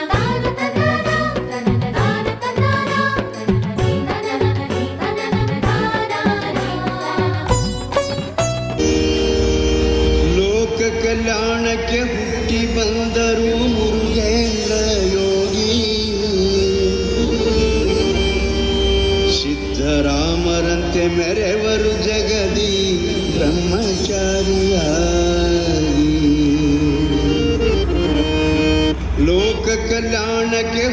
ಲೋಕ ಕಲ್ಯಾಣಕ್ಕೆ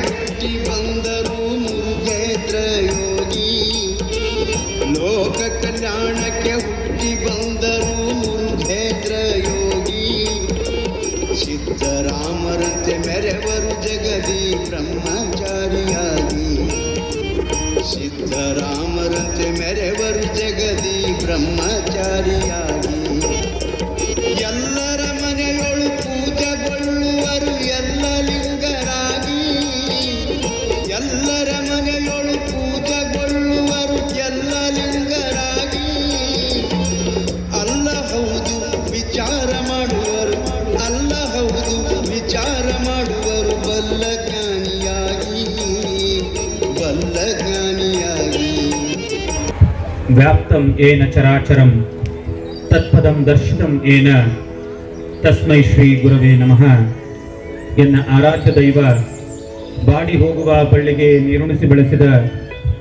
ವ್ಯಾಪ್ತಂ ಏನ ಚರಾಚರಂ, ತತ್ಪದಂ ದರ್ಶಿತಂ ಏನ, ತಸ್ಮೈ ಶ್ರೀ ಗುರವೇ ನಮಃ. ಎನ್ನ ಆರಾಧ್ಯ ದೈವ, ಬಾಡಿ ಹೋಗುವ ಬಳ್ಳಿಗೆ ನೀರುಣಿಸಿ ಬೆಳೆಸಿದ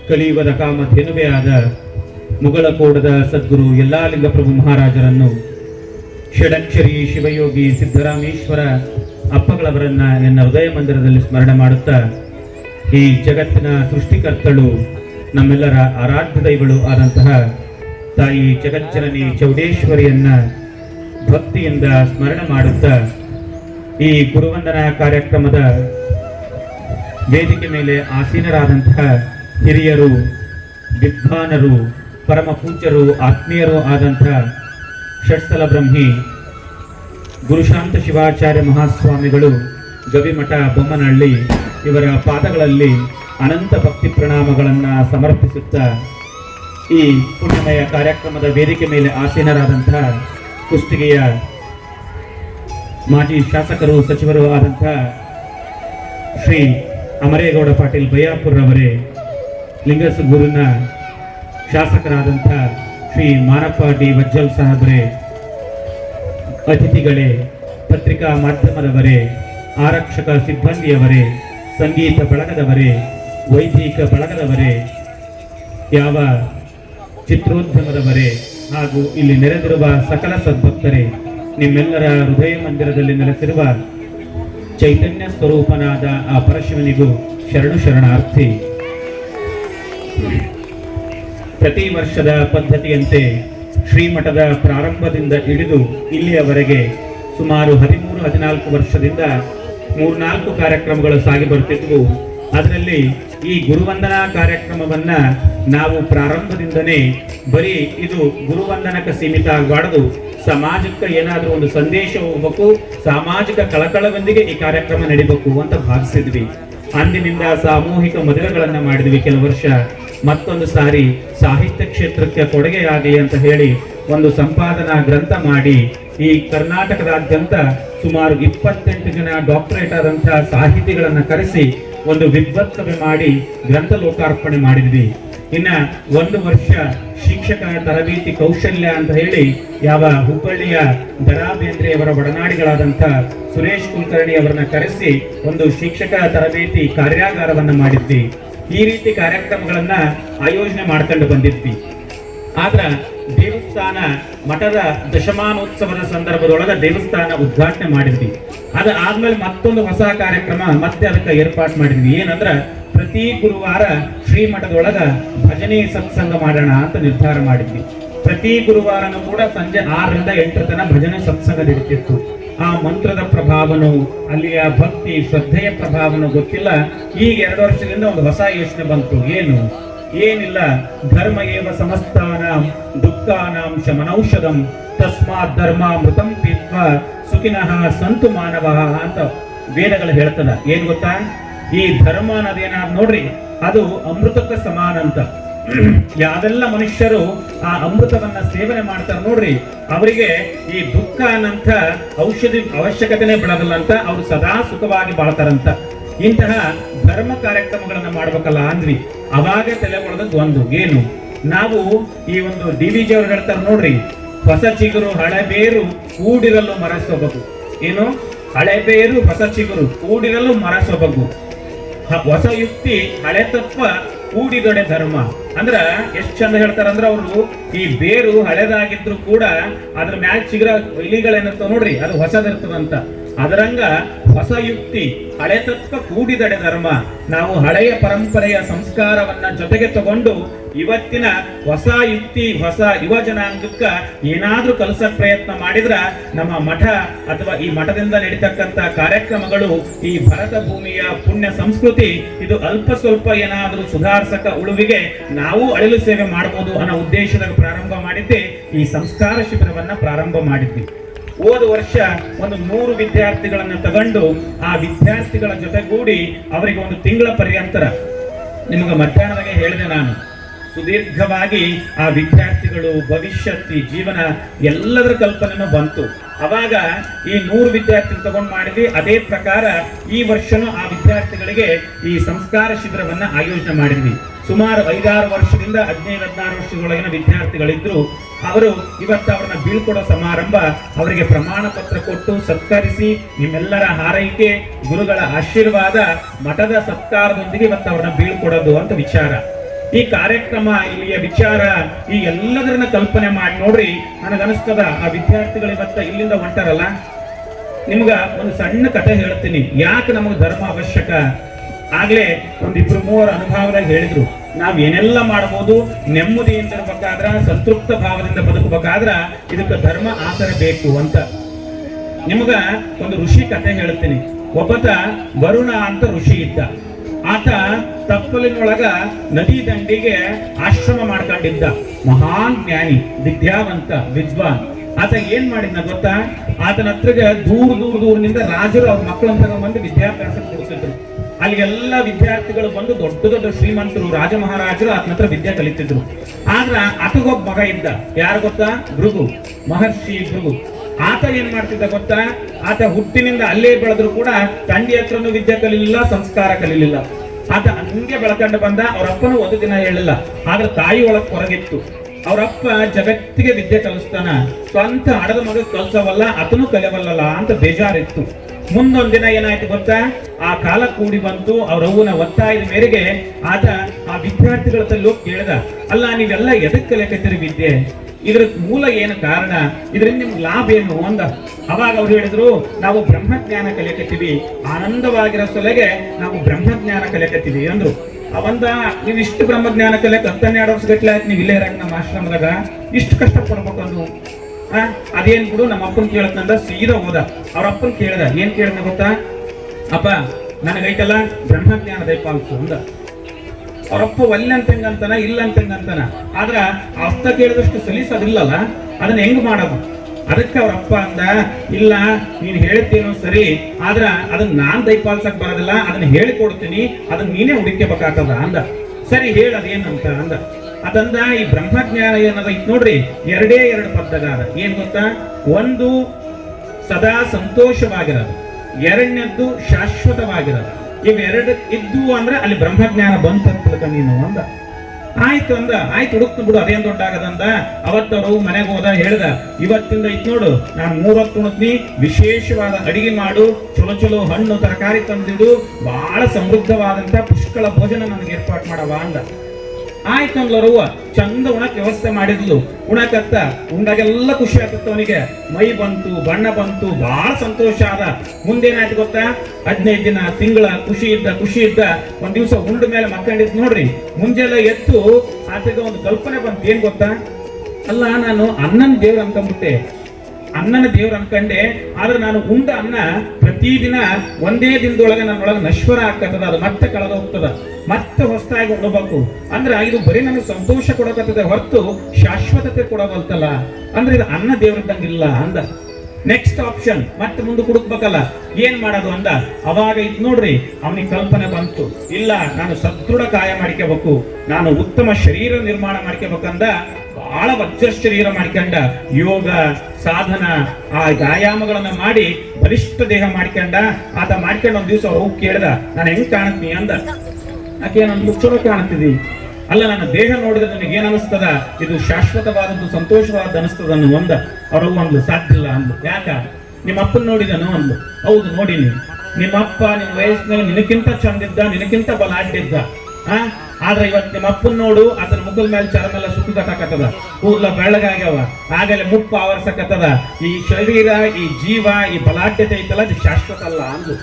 ಕಲಿಯುಗದ ಕಾಮಧೇನುವೆ ಆದ ಮುಗಳಕೋಡದ ಸದ್ಗುರು ಯಲ್ಲಾಲಿಂಗ ಪ್ರಭು ಮಹಾರಾಜರನ್ನು ಷಡಕ್ಷರಿ ಶಿವಯೋಗಿ ಸಿದ್ದರಾಮೇಶ್ವರ ಅಪ್ಪಗಳವರನ್ನ ಎನ್ನ ಹೃದಯ ಮಂದಿರದಲ್ಲಿ ಸ್ಮರಣೆ ಮಾಡುತ್ತಾ ಈ ಜಗತ್ತಿನ ಸೃಷ್ಟಿಕರ್ತಳು ನಮ್ಮೆಲ್ಲರ ಆರಾಧ್ಯ ದೈವಳು ಆದಂತಹ ತಾಯಿ ಜಗಜ್ಜನನಿ ಚೌಡೇಶ್ವರಿಯನ್ನ ಭಕ್ತಿಯಿಂದ ಸ್ಮರಣೆ ಮಾಡುತ್ತಾ ಈ ಗುರುವಂದನಾ ಕಾರ್ಯಕ್ರಮದ ವೇದಿಕೆ ಮೇಲೆ ಆಸೀನರಾದಂತಹ ಹಿರಿಯರು, ವಿದ್ವಾನರು ಪರಮ ಪೂಜ್ಯರು ಆತ್ಮೀಯರು ಆದಂತಹ ಷಟ್ಸ್ಥಲ ಬ್ರಹ್ಮಿ ಗುರುಶಾಂತ ಶಿವಾಚಾರ್ಯ ಮಹಾಸ್ವಾಮಿಗಳು ಗವಿಮಠ ಬೊಮ್ಮನಹಳ್ಳಿ ಇವರ ಪಾದಗಳಲ್ಲಿ ಅನಂತ ಭಕ್ತಿ ಪ್ರಣಾಮಗಳನ್ನು ಸಮರ್ಪಿಸುತ್ತಾ ಈ ಪುಣ್ಯಮಯ ಕಾರ್ಯಕ್ರಮದ ವೇದಿಕೆ ಮೇಲೆ ಆಸೀನರಾದಂತಹ ಕುಷ್ಟಗಿಯ ಮಾಜಿ ಶಾಸಕರು, ಸಚಿವರು ಆದಂತಹ ಶ್ರೀ ಅಮರೇಗೌಡ ಪಾಟೀಲ್ ಬಯ್ಯಾಪುರವರೇ ಲಿಂಗಸ ಗುರುನ ಶಾಸಕರಾದಂಥ ಶ್ರೀ ಮಾನಪ್ಪ ಡಿ ವಜ್ಜಲ್ ಸಾಹೇಬ್ರೆ, ಅತಿಥಿಗಳೇ, ಪತ್ರಿಕಾ ಮಾಧ್ಯಮದವರೇ, ಆರಕ್ಷಕ ಸಿಬ್ಬಂದಿಯವರೇ, ಸಂಗೀತ ಬಳಗದವರೇ ವೈದಿಕ ಬಳಗದವರೇ, ಯಾವ ಚಿತ್ರೋದ್ಯಮದವರೇ ಹಾಗೂ ಇಲ್ಲಿ ನೆರೆದಿರುವ ಸಕಲ ಸದ್ಭಕ್ತರೇ, ನಿಮ್ಮೆಲ್ಲರ ಹೃದಯ ಮಂದಿರದಲ್ಲಿ ನೆಲೆಸಿರುವ ಚೈತನ್ಯ ಸ್ವರೂಪನಾದ ಆ ಪರಶಿವನಿಗೂ ಶರಣು ಶರಣಾರ್ಥಿ. ಪ್ರತಿ ವರ್ಷದ ಪದ್ಧತಿಯಂತೆ ಶ್ರೀಮಠದ ಪ್ರಾರಂಭದಿಂದ ಹಿಡಿದು ಇಲ್ಲಿಯವರೆಗೆ ಸುಮಾರು ಹದಿಮೂರು, ಹದಿನಾಲ್ಕು ವರ್ಷದಿಂದ ಮೂರ್ನಾಲ್ಕು ಕಾರ್ಯಕ್ರಮಗಳು ಸಾಗಿ ಬರುತ್ತಿದ್ವು ಅದರಲ್ಲಿ ಈ ಗುರುವಂದನಾ ಕಾರ್ಯಕ್ರಮವನ್ನ ನಾವು ಪ್ರಾರಂಭದಿಂದನೇ ಬರೀ ಇದು ಗುರುವಂದನಕ್ಕೆ ಸೀಮಿತ ಆಗಬಾರದು. ಸಮಾಜಕ್ಕೆ ಏನಾದರೂ ಒಂದು ಸಂದೇಶ ಹೋಗ್ಬೇಕು, ಸಾಮಾಜಿಕ ಕಳಕಳದೊಂದಿಗೆ ಈ ಕಾರ್ಯಕ್ರಮ ನಡಿಬೇಕು ಅಂತ ಭಾವಿಸಿದ್ವಿ. ಅಂದಿನಿಂದ ಸಾಮೂಹಿಕ ಮದುವೆಗಳನ್ನ ಮಾಡಿದ್ವಿ ಕೆಲವು ವರ್ಷ. ಮತ್ತೊಂದು ಸಾರಿ ಸಾಹಿತ್ಯ ಕ್ಷೇತ್ರಕ್ಕೆ ಕೊಡುಗೆಯಾಗಿ ಅಂತ ಹೇಳಿ ಒಂದು ಸಂಪಾದನಾ ಗ್ರಂಥ ಮಾಡಿ, ಈ ಕರ್ನಾಟಕದಾದ್ಯಂತ ಸುಮಾರು ಇಪ್ಪತ್ತೆಂಟು ಜನ ಡಾಕ್ಟರೇಟ್ ಆದಂತಹ ಸಾಹಿತಿಗಳನ್ನ ಕರೆಸಿ ಒಂದು ವಿದ್ವತ್ಸಭೆ ಮಾಡಿ ಗ್ರಂಥ ಲೋಕಾರ್ಪಣೆ ಮಾಡಿದ್ವಿ. ಇನ್ನ ಒಂದು ವರ್ಷ ಶಿಕ್ಷಕ ತರಬೇತಿ ಕೌಶಲ್ಯ ಅಂತ ಹೇಳಿ ಯಾವ ಹುಬ್ಬಳ್ಳಿಯ ದರಾ ಬೇಂದ್ರೆಯವರ ಒಡನಾಡಿಗಳಾದಂಥ ಸುರೇಶ್ ಕುಲಕರ್ಣಿ ಅವರನ್ನ ಕರೆಸಿ ಒಂದು ಶಿಕ್ಷಕ ತರಬೇತಿ ಕಾರ್ಯಾಗಾರವನ್ನ ಮಾಡಿದ್ವಿ. ಈ ರೀತಿ ಕಾರ್ಯಕ್ರಮಗಳನ್ನ ಆಯೋಜನೆ ಮಾಡ್ಕೊಂಡು ಬಂದಿದ್ವಿ. ಆದ್ರ ದೇವಸ್ಥಾನ ಮಠದ ದಶಮಾನೋತ್ಸವದ ಸಂದರ್ಭದೊಳಗ ದೇವಸ್ಥಾನ ಉದ್ಘಾಟನೆ ಮಾಡಿದ್ವಿ. ಅದ ಆದ್ಮೇಲೆ ಮತ್ತೊಂದು ಹೊಸ ಕಾರ್ಯಕ್ರಮ ಮತ್ತೆ ಅದಕ್ಕೆ ಏರ್ಪಾಟ್ ಮಾಡಿದ್ವಿ. ಏನಂದ್ರ ಪ್ರತಿ ಗುರುವಾರ ಶ್ರೀಮಠದೊಳಗ ಭಜನೆ ಸತ್ಸಂಗ ಮಾಡೋಣ ಅಂತ ನಿರ್ಧಾರ ಮಾಡಿದ್ವಿ. ಪ್ರತಿ ಗುರುವಾರನೂ ಕೂಡ ಸಂಜೆ ಆರರಿಂದ ಎಂಟರ ತನ ಭಜನೆ ಸತ್ಸಂಗ ನಡೀತಿತ್ತು. ಆ ಮಂತ್ರದ ಪ್ರಭಾವನು, ಅಲ್ಲಿಯ ಭಕ್ತಿ, ಶ್ರದ್ಧೆಯ ಪ್ರಭಾವನು ಗೊತ್ತಿಲ್ಲ. ಈಗ ಎರಡು ವರ್ಷದಿಂದ ಒಂದು ಹೊಸ ಯೋಚನೆ ಬಂತು. ಏನು? ಏನಿಲ್ಲ ಧರ್ಮ ಏವ ಸಮಸ್ತಾನ ದುಃಖಾನಾಂ ಶಮನೌಷಧಂ ತಸ್ಮಾತ್ ಧರ್ಮ ಮೃತಂ ಪೀತ್ವ ಸುಖಿನಃ ಸಂತು ಮಾನವ ಅಂತ ವೇದಗಳು ಹೇಳ್ತದ. ಏನ್ ಗೊತ್ತಾ? ಈ ಧರ್ಮ ಅನ್ನೋದೇನಾದ್ರು ನೋಡ್ರಿ, ಅದು ಅಮೃತಕ್ಕೆ ಸಮಾನ ಅಂತ. ಯಾವೆಲ್ಲ ಮನುಷ್ಯರು ಆ ಅಮೃತವನ್ನ ಸೇವನೆ ಮಾಡ್ತಾರೆ ನೋಡ್ರಿ, ಅವರಿಗೆ ಈ ದುಃಖ ಅನ್ನಂತ ಔಷಧಿ ಅವಶ್ಯಕತೆನೇ ಬೆಳಗಲ್ಲ ಅಂತ ಅವ್ರು ಸದಾ ಸುಖವಾಗಿ ಬಾಳ್ತಾರಂತ. ಇಂತಹ ಧರ್ಮ ಕಾರ್ಯಕ್ರಮಗಳನ್ನ ಮಾಡ್ಬೇಕಲ್ಲ ಅಂದ್ವಿ. ಅವಾಗ ತಲೆ ಕೊಡೋದಕ್ಕೆ ಒಂದು ಏನು? ನಾವು ಈ ಒಂದು ಡಿ ವಿ ಜಿ ಅವ್ರು ಹೇಳ್ತಾರೆ ನೋಡ್ರಿ, ಹೊಸ ಚಿಗುರು ಹಳೆ ಬೇರು ಕೂಡಿರಲು ಮರ ಸೊಬಗು ಏನು? ಹಳೆ ಬೇರು, ಹೊಸ ಚಿಗುರು ಕೂಡಿರಲು ಮರ ಸೊಬಗು ಹೊಸ ಯುಕ್ತಿ, ಹಳೆ ತತ್ವ ಕೂಡಿದೊಡೆ ಧರ್ಮ. ಅಂದ್ರ ಎಷ್ಟ್ ಚಂದ ಹೇಳ್ತಾರಂದ್ರ ಅವರು, ಈ ಬೇರು ಹಳೆದಾಗಿದ್ರು ಕೂಡ ಅದ್ರ ಮ್ಯಾಲ್ ಚಿಗುರ ಇಲಿಗಳೇನಿರ್ತಾವ ನೋಡ್ರಿ, ಅದು ಹೊಸದಿರ್ತದಂತ. ಅದರಂಗ ಹೊಸ ಯುಕ್ತಿ, ಹಳೆ ತತ್ವ ಕೂಡಿದಡೆ ಧರ್ಮ, ನಾವು ಹಳೆಯ ಪರಂಪರೆಯ ಸಂಸ್ಕಾರವನ್ನ ಜೊತೆಗೆ ತಗೊಂಡು ಇವತ್ತಿನ ಹೊಸ ಯುಕ್ತಿ, ಹೊಸ ಯುವ ಜನಾಂಗಕ್ಕ ಏನಾದ್ರೂ ಕಲಿಸಕ್ ಪ್ರಯತ್ನ ಮಾಡಿದ್ರ ನಮ್ಮ ಮಠ ಅಥವಾ ಈ ಮಠದಿಂದ ನಡೀತಕ್ಕಂತ ಕಾರ್ಯಕ್ರಮಗಳು, ಈ ಭರತ ಭೂಮಿಯ ಪುಣ್ಯ ಸಂಸ್ಕೃತಿ, ಇದು ಅಲ್ಪ ಸ್ವಲ್ಪ ಏನಾದ್ರೂ ಸುಧಾರಿಸಕ ಉಳುವಿಗೆ ನಾವು ಅಳಿಲು ಸೇವೆ ಮಾಡಬಹುದು ಅನ್ನೋ ಉದ್ದೇಶದ ಪ್ರಾರಂಭ ಮಾಡಿದ್ದೆ. ಈ ಸಂಸ್ಕಾರ ಶಿಬಿರವನ್ನ ಪ್ರಾರಂಭ ಮಾಡಿದ್ವಿ. ಹೋದ ವರ್ಷ ಒಂದು ನೂರು ವಿದ್ಯಾರ್ಥಿಗಳನ್ನ ತಗೊಂಡು ಆ ವಿದ್ಯಾರ್ಥಿಗಳ ಜೊತೆಗೂಡಿ ಅವರಿಗೆ ಒಂದು ತಿಂಗಳ ಪರ್ಯಂತರ. ನಿಮಗೆ ಮಧ್ಯಾಹ್ನದಾಗೆ ಹೇಳಿದೆ ನಾನು. ಸುದೀರ್ಘವಾಗಿ ಆ ವಿದ್ಯಾರ್ಥಿಗಳು ಭವಿಷ್ಯತ್ತಿ ಜೀವನ ಎಲ್ಲದರ ಕಲ್ಪನೆನೂ ಬಂತು. ಅವಾಗ ಈ ನೂರು ವಿದ್ಯಾರ್ಥಿ ತಗೊಂಡು ಮಾಡಿದ್ವಿ. ಅದೇ ಪ್ರಕಾರ ಈ ವರ್ಷನೂ ಆ ವಿದ್ಯಾರ್ಥಿಗಳಿಗೆ ಈ ಸಂಸ್ಕಾರ ಶಿಬಿರವನ್ನ ಆಯೋಜನೆ ಮಾಡಿದ್ವಿ. ಸುಮಾರು ಐದಾರು ವರ್ಷದಿಂದ ಹದಿನೈದು, ಹದಿನಾರು ವರ್ಷದೊಳಗಿನ ವಿದ್ಯಾರ್ಥಿಗಳಿದ್ರು. ಅವರು ಇವತ್ತು ಅವ್ರನ್ನ ಬೀಳ್ಕೊಡೋ ಸಮಾರಂಭ ಅವರಿಗೆ ಪ್ರಮಾಣ ಪತ್ರ ಕೊಟ್ಟು ಸತ್ಕರಿಸಿ ನಿಮ್ಮೆಲ್ಲರ ಹಾರೈಕೆ, ಗುರುಗಳ ಆಶೀರ್ವಾದ, ಮಠದ ಸತ್ಕಾರದೊಂದಿಗೆ ಇವತ್ತು ಅವ್ರನ್ನ ಬೀಳ್ಕೊಡೋದು ಅಂತ ವಿಚಾರ. ಈ ಕಾರ್ಯಕ್ರಮ, ಇಲ್ಲಿಯ ವಿಚಾರ, ಈ ಎಲ್ಲದರನ್ನ ಕಲ್ಪನೆ ಮಾಡಿ ನೋಡ್ರಿ. ನನಗನಿಸ್ತದ ಆ ವಿದ್ಯಾರ್ಥಿಗಳು ಇವತ್ತ ಇಲ್ಲಿಂದ ಹೊಂಟಾರಲ್ಲ? ನಿಮ್ಗ ಒಂದು ಸಣ್ಣ ಕಥೆ ಹೇಳ್ತೀನಿ. ಯಾಕೆ ನಮಗೆ ಧರ್ಮ ಅವಶ್ಯಕ? ಆಗ್ಲೇ ಒಂದಿಬ್ರು ಮೂವರು ಅನುಭವದಾಗ ಹೇಳಿದ್ರು. ನಾವ್ ಏನೆಲ್ಲ ಮಾಡಬಹುದು? ನೆಮ್ಮದಿಯಿಂದ ಇರ್ಬೇಕಾದ್ರ ಸಂತೃಪ್ತ ಭಾವದಿಂದ ಬದುಕಬೇಕಾದ್ರ ಇದಕ್ಕೆ ಧರ್ಮ ಆಸರೆ ಬೇಕು ಅಂತ. ನಿಮಗ ಒಂದು ಋಷಿ ಕಥೆ ಹೇಳ್ತೀನಿ. ಒಬ್ಬತ ವರುಣ ಅಂತ ಋಷಿ ಇದ್ದ. ಆತ ತಪ್ಪಲಿನೊಳಗ ನದಿ ದಂಡಿಗೆ ಆಶ್ರಮ ಮಾಡ್ಕೊಂಡಿದ್ದ. ಮಹಾನ್ ಜ್ಞಾನಿ, ವಿದ್ಯಾವಂತ, ವಿದ್ವಾನ್. ಆತ ಏನ್ ಮಾಡಿದ್ನ ಗೊತ್ತಾ? ಆತನ ಹತ್ರಗ ದೂರ ದೂರ ದೂರನಿಂದ ರಾಜರು ಅವ್ರ ಮಕ್ಕಳನ್ನ ಬಂದು ವಿದ್ಯಾಭ್ಯಾಸ ಕೊಡ್ತಿದ್ರು. ಅಲ್ಲಿಗೆಲ್ಲ ವಿದ್ಯಾರ್ಥಿಗಳು ಬಂದು ದೊಡ್ಡ ದೊಡ್ಡ ಶ್ರೀಮಂತರು ರಾಜ ಮಹಾರಾಜರು ಆತನ ಹತ್ರ ವಿದ್ಯೆ ಕಲಿತಿದ್ರು. ಆದ್ರ ಆತಗೊಬ್ಬ ಮಗ ಇದ್ದ. ಯಾರು ಗೊತ್ತಾ? ಭೃಗು, ಮಹರ್ಷಿ ಭೃಗು. ಆತ ಏನ್ ಮಾಡ್ತಿದ್ದ ಗೊತ್ತಾ? ಆತ ಹುಟ್ಟಿನಿಂದ ಅಲ್ಲೇ ಬೆಳೆದ್ರು ಕೂಡ ತಂದೆ ಹತ್ರನೂ ವಿದ್ಯೆ ಕಲೀಲಿಲ್ಲ, ಸಂಸ್ಕಾರ ಕಲೀಲಿಲ್ಲ. ಆತ ಹಂಗೆ ಬೆಳಕಂಡು ಬಂದ ಅವ್ರ ಒಂದು ದಿನ ಹೇಳಿಲ್ಲ. ಆದ್ರೆ ತಾಯಿ ಒಳಗ್ ಹೊರಗಿತ್ತು ಅವರಪ್ಪ ಜಗತ್ತಿಗೆ ವಿದ್ಯೆ ಕಲಿಸ್ತಾನ. ಸ್ವಂತ ಹಡದ ಮಗ ಕಲ್ಸವಲ್ಲ, ಆತನು ಕಲಿಯವಲ್ಲ ಅಂತ ಬೇಜಾರಿತ್ತು. ಮುಂದೊಂದ್ ದಿನ ಏನಾಯ್ತು ಗೊತ್ತಾ? ಆ ಕಾಲ ಕೂಡಿ ಬಂತು ಅವ್ರ ಅವ್ವನ ಒತ್ತಾಯದ ಮೇರೆಗೆ ಆತ ಆ ವಿದ್ಯಾರ್ಥಿಗಳ ತಲ್ಲೂ ಕೇಳ್ದ ಅಲ್ಲ ನೀವೆಲ್ಲ ಎದಕ್ಕೆ ಕಲಿಯಕತ್ತೀರಿ ವಿದ್ಯೆ ಇದ್ರ ಮೂಲ ಏನು ಕಾರಣ? ಇದರಿಂದ ನಿಮ್ಗೆ ಲಾಭ ಏನು? ಅಂದ. ಅವಾಗ ಅವ್ರು ಹೇಳಿದ್ರು ನಾವು ಬ್ರಹ್ಮಜ್ಞಾನ ಕಲಿಯಕತ್ತೀವಿ ಆನಂದವಾಗಿರೋ ಸೊಲೆಗೆ ನಾವು ಬ್ರಹ್ಮಜ್ಞಾನ ಕಲಿಯಕತ್ತೀವಿ ಅಂದ್ರು. ಅವಂದ ನೀವು ಇಷ್ಟು ಬ್ರಹ್ಮಜ್ಞಾನ ಕಲಿಯಕ್ ಹತ್ತನ್ನೆರಡು ವರ್ಷ ಗಟ್ಲೆ ಆಯ್ತು ನೀವು ಇಲ್ಲೇ ಇರಕ್ಕೆ ನಮ್ಮ ಆಶ್ರಮದಾಗ ಇಷ್ಟು ಕಷ್ಟ ಪಡ್ಬೇಕು ಅಂದು ಆ, ಅದೇನ್ ಬಿಡು, ನಮ್ಮ ಅಪ್ಪನ್ ಕೇಳತ್ನಂದ ಸೀದಾ ಹೋದ. ಅವ್ರ ಅಪ್ಪನ್ ಕೇಳ್ದ, ಏನ್ ಕೇಳ್ದ ಗೊತ್ತಾ? ಅಪ್ಪ ನನಗೈತಲ್ಲ ಬ್ರಹ್ಮಜ್ಞಾನ ದಯಪಾಲಿಸು ಅಂದ. ಅವ್ರಪ್ಪ ಒಲ್ಲೆ ಅಂತಂಗಂತಾನ ಇಲ್ಲ ಅಂತಂಗಂತಾನ ಆದ್ರ ಅಸ್ತ ಕೇಳಿದಷ್ಟು ಸಲೀಸದಿಲ್ಲಲ್ಲ ಅದನ್ನ ಹೆಂಗ್ ಮಾಡೋದು? ಅದಕ್ಕೆ ಅವ್ರಪ್ಪ ಅಂದ, ಇಲ್ಲ, ನೀನ್ ಹೇಳ್ತೀನೋ ಸರಿ, ಆದ್ರ ಅದನ್ನ ನಾನ್ ದಯಪಾಲ್ಸಕ್ ಬರೋದಿಲ್ಲ, ಅದನ್ನ ಹೇಳಿಕೊಡ್ತೀನಿ ಅದನ್ನ ನೀನೇ ಹುಡುಕಬೇಕಾಗ್ತದ ಅಂದ. ಸರಿ ಹೇಳ ಅದೇನಂತ ಅಂದ. ಅದಂದ ಈ ಬ್ರಹ್ಮಜ್ಞಾನ ಏನದ ಇತ್ತು ನೋಡ್ರಿ, ಎರಡೇ ಎರಡು ಪದಗಾದ ಏನ್ ಗೊತ್ತಾ? ಒಂದು ಸದಾ ಸಂತೋಷವಾಗಿರೋದು, ಎರಡನೇದ್ದು ಶಾಶ್ವತವಾಗಿರೋದು. ಇವೆರಡು ಇದ್ದು ಅಂದ್ರೆ ಅಲ್ಲಿ ಬ್ರಹ್ಮಜ್ಞಾನ ಬಂತ ನೀನು ಅಂದ. ಆಯ್ತು ಅಂದ, ಆಯ್ತು ಹುಡುಕ್ತು ಬಿಡು, ಅದೇನ್ ದೊಡ್ಡ ಆಗದಂದ ಅವತ್ತವರು ಮನೆಗೆ ಹೋದ ಹೇಳ್ದ ಇವತ್ತಿಂದ ಐತ್ ನೋಡು, ನಾನು ಮೂರೊತ್ತು ಉಣ್ತೀನಿ ವಿಶೇಷವಾದ ಅಡಿಗೆ ಮಾಡು, ಚಲೋ ಚಲೋ ಹಣ್ಣು, ತರಕಾರಿ ತಂದಿಡು ಬಹಳ ಸಮೃದ್ಧವಾದಂತ ಪುಷ್ಕಳ ಭೋಜನ ನನಗೆ ಏರ್ಪಾಟ್ ಮಾಡವ ಅಂದ. ಆಯ್ತು ಅಂದ್ಲರವ್ವ ಚಂದ ಉಣಕ್ ವ್ಯವಸ್ಥೆ ಮಾಡಿದ್ಲು. ಉಣಕತ್ತ ಉಂಡಾಗೆಲ್ಲ ಖುಷಿ ಆಗ್ತತ್ತ ಅವನಿಗೆ. ಮೈ ಬಂತು, ಬಣ್ಣ ಬಂತು ಬಹಳ ಸಂತೋಷ ಆದ. ಮುಂದೇನಾಯ್ತು ಗೊತ್ತಾ? ಹದಿನೈದು ದಿನ, ತಿಂಗಳ, ಖುಷಿ ಇದ್ದ ಖುಷಿ ಇದ್ದ. ಒಂದ್ ದಿವಸ ಉಂಡ ಮೇಲೆ ಮಕ್ಕಂಡಿದ್ ನೋಡ್ರಿ. ಮುಂಜಾನೆ ಎತ್ತು ಆತಗ ಒಂದು ಕಲ್ಪನೆ ಬಂತು. ಏನ್ ಗೊತ್ತಾ? ಅಲ್ಲ, ನಾನು ಅಣ್ಣನ ದೇವ್ರ ಅನ್ಕೊಂಡ್ಬಿಟ್ಟೆ ಅನ್ನನ ದೇವ್ರ ಅನ್ಕಂಡೆ, ಆದ್ರೆ ನಾನು ಉಂಡ ಅನ್ನ ಪ್ರತಿದಿನ ಒಂದೇ ದಿನದೊಳಗೆ ನನ್ನೊಳಗೆ ನಶ್ವರ ಆಗ್ತದ, ಅದು ಮತ್ತೆ ಕಳೆದು ಹೋಗ್ತದ, ಮತ್ತೆ ಹೊಸದಾಗಿ ಉಣಬೇಕು. ಅಂದ್ರೆ ಇದು ಬರೀ ನನಗೆ ಸಂತೋಷ ಕೊಡಕತ್ತದೆ, ಹೊರತು ಶಾಶ್ವತತೆ ಕೊಡಬಲ್ತಲ್ಲ ಅಂದ್ರೆ ಇದು ಅನ್ನ ದೇವ್ರದ್ದಂಗಿಲ್ಲ ಅಂದ. ನೆಕ್ಸ್ಟ್ ಆಪ್ಷನ್ ಮತ್ತೆ ಮುಂದೆ ಹುಡುಕ್ಬೇಕಲ್ಲ. ಏನ್ ಮಾಡೋದು ಅಂದ? ಅವಾಗ ಇದ್ ನೋಡ್ರಿ, ಅವನಿಗೆ ಕಲ್ಪನೆ ಬಂತು. ಇಲ್ಲ, ನಾನು ಸದೃಢ ಕಾಯ ಮಾಡ್ಕೋಬೇಕು ನಾನು ಉತ್ತಮ ಶರೀರ ನಿರ್ಮಾಣ ಮಾಡ್ಕೋಬೇಕಂದ ಬಹಳ ವಜ್ರ ಶರೀರ ಮಾಡ್ಕೊಂಡ ಯೋಗ ಸಾಧನ, ಆ ವ್ಯಾಯಾಮಗಳನ್ನ ಮಾಡಿ ಬಲಿಷ್ಠ ದೇಹ ಮಾಡ್ಕೊಂಡ, ಆತ ಮಾಡ್ಕೊಂಡು ಒಂದ್ ದಿವಸ ಹೋಗಿ ಕೇಳ್ದ ನಾನು ಹೆಂಗ್ ಕಾಣತ್ನಿ ಅಂದ. ಆಕೆ ನಾನು ಚಲೋ ಕಾಣುತ್ತಿದ್ದಿ? ಅಲ್ಲ, ನನ್ನ ದೇಹ ನೋಡಿದ್ರೆ ನನಗೆ ಏನ್ ಅನಿಸ್ತದ? ಇದು ಶಾಶ್ವತವಾದದ್ದು ಸಂತೋಷವಾದ ಅನಿಸ್ತದ, ಅನ್ನೋ ಒಂದ. ಅವರು ಒಂದು ಸಾಧ್ಯ ಇಲ್ಲ, ಅಂದ್ಲು. ಯಾಕ? ನಿಮ್ಮ ಅಪ್ಪನ ನೋಡಿದನು, ಅಂದ್ಲು. ಹೌದು ನೋಡಿನಿ ನಿಮ್ಮ ಅಪ್ಪ, ನಿಮ್ಮ ವಯಸ್ಸಿನಲ್ಲಿ ನಿನಕ್ಕಿಂತ ಚಂದಿದ್ದ ನಿನಕ್ಕಿಂತ ಬಲಾಢ್ಯಿದ್ದ ಆ ಆದ್ರೆ ಇವತ್ತು ನಿಮ್ಮ ಅಪ್ಪನ್ ನೋಡು ಅದರ ಮುಖದ ಮೇಲೆ ಚರ್ಮೆಲ್ಲ ಸುತ್ತಕತ್ತದ ಕೂದಲ ಬೆಳ್ಳಗಾಗ್ಯಾವ. ಆಗಲೇ ಮುಪ್ಪು ಆವರ್ಸಕತ್ತದ. ಈ ಶರೀರ, ಈ ಜೀವ, ಈ ಬಲಾಢ್ಯತೆ ಐತಲ್ಲ ಇದು ಶಾಶ್ವತ ಅಲ್ಲ ಅಂದು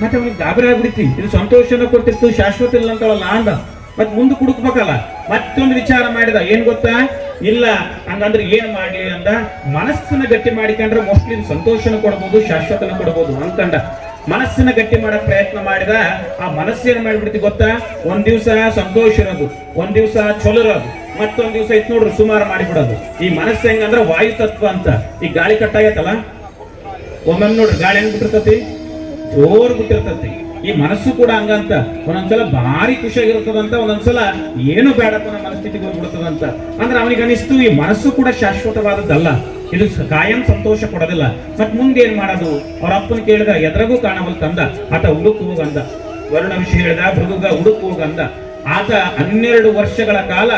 ಮತ್ತೆ ಅವನಿಗೆ ಗಾಬರಿ ಆಗ್ಬಿಡ್ತಿ. ಇದು ಸಂತೋಷನ ಕೊಟ್ಟಿತ್ತು, ಶಾಶ್ವತ ಇಲ್ಲ ಅಂತವಲ್ಲ ಅಂದ. ಮತ್ ಮುಂದೆ ಕುಡುಕ್ಬೇಕಲ್ಲ. ಮತ್ತೊಂದು ವಿಚಾರ ಮಾಡಿದ. ಏನ್ ಗೊತ್ತಾ? ಇಲ್ಲ, ಹಂಗಂದ್ರೆ ಏನ್ ಮಾಡ್ಲಿ ಅಂದ. ಮನಸ್ಸನ್ನ ಗಟ್ಟಿ ಮಾಡಿಕೊಂಡ್ರೆ ಮೋಸ್ಟ್ಲಿ ಸಂತೋಷನ ಕೊಡ್ಬೋದು, ಶಾಶ್ವತನ ಕೊಡ್ಬೋದು ಅನ್ಕಂಡ ಮನಸ್ಸನ್ನ ಗಟ್ಟಿ ಮಾಡಕ್ ಪ್ರಯತ್ನ ಮಾಡಿದ ಆ ಮನಸ್ಸೇನ್ ಮಾಡ್ಬಿಡ್ತಿ ಗೊತ್ತಾ? ಒಂದ್ ದಿವ್ಸ ಸಂತೋಷ ಇರೋದು, ಒಂದ್ ದಿವ್ಸ ಚಲೋ ಇರೋದು, ಮತ್ತೊಂದ್ ದಿವ್ಸ ಇತ್ ನೋಡ್ರಿ ಸುಮಾರು ಮಾಡಿಬಿಡೋದು. ಈ ಮನಸ್ಸು ಹೆಂಗಂದ್ರೆ ವಾಯು ತತ್ವ ಅಂತ. ಈ ಗಾಳಿ ಕಟ್ಟಾಗೈತಲ್ಲ ಒಮ್ಮೊಮ್ಮೆ ನೋಡ್ರಿ, ಗಾಳಿ ಹೆಂಗ್ ಬಿಟ್ಟಿರ್ತತಿ? ಜೋರ್ ಬಿಟ್ಟಿರ್ತತಿ. ಈ ಮನಸ್ಸು ಕೂಡ ಹಂಗಂತ. ಒಂದೊಂದ್ಸಲ ಭಾರಿ ಖುಷಿಯಾಗಿರ್ತದಂತ, ಒಂದೊಂದ್ಸಲ ಏನು ಬೇಡಪ್ಪ ನಮ್ಮ ಮನಸ್ಥಿತಿಗೆ ಹೋಗ್ಬಿಡ್ತದಂತ. ಅಂದ್ರೆ ಅವನಿಗೆ ಅನಿಸ್ತು ಈ ಮನಸ್ಸು ಕೂಡ ಶಾಶ್ವತವಾದದ್ದಲ್ಲ. ಇದು ಕಾಯಂ ಸಂತೋಷ ಕೊಡೋದಿಲ್ಲ. ಮತ್ ಮುಂದೆ ಏನ್ ಮಾಡೋದು? ಅವ್ರ ಅಪ್ಪನ ಕೇಳಿದ, ಎದ್ರಗೂ ಕಾಣವಲ್ ತಂದ. ಆತ ಹುಡುಕು ಹೋಗಂದ ವರ್ಣ ವಿಷಯ ಹೇಳಿದ ಭೃಗುಗ ಹುಡುಕು ಹೋಗಂದ ಆತ ಹನ್ನೆರಡು ವರ್ಷಗಳ ಕಾಲ